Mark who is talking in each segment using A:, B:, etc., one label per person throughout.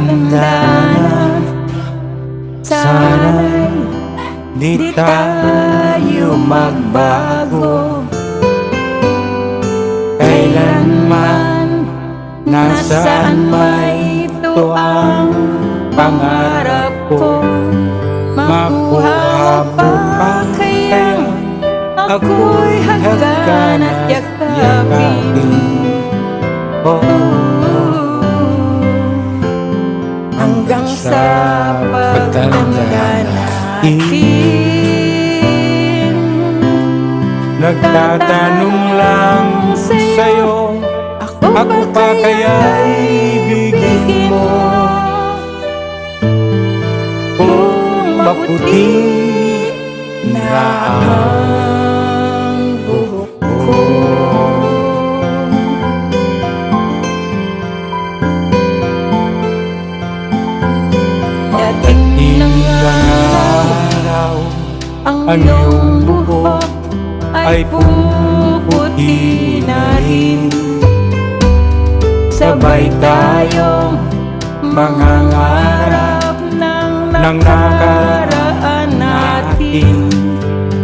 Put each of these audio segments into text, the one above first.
A: Maganda na Sana'y Di tayo magbago. Kailanman Nasaan may ito ang Pangarap ko? Makuha pa kaya Ako'y hagdan at yakapin? Oh
B: sa pagtanda natin
A: Nagtatanong lang sa'yo Ako pa kaya ibigin mo? Kung maputi na ang buhok ko
B: ang
A: ang
B: iyong
A: buhok
B: ay puputi na rin. Sabay tayong mangangarap ng
A: ng
B: nakaraan natin.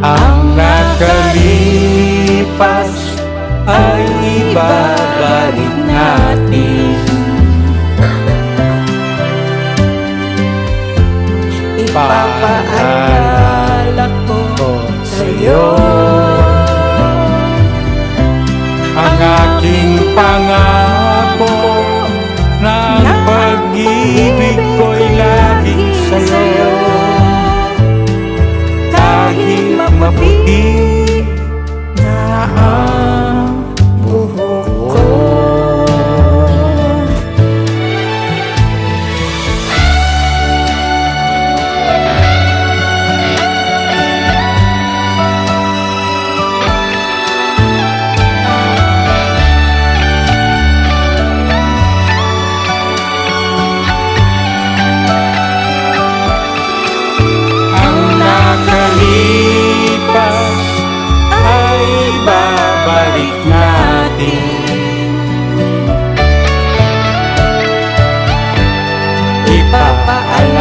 A: Ang nakalipas ay ibabalik natin.
B: ko iyo.
A: Ang aking pangako Na ang pag-ibig ko'y laging sa'yo. Kahit maputi natin. Ipapaalam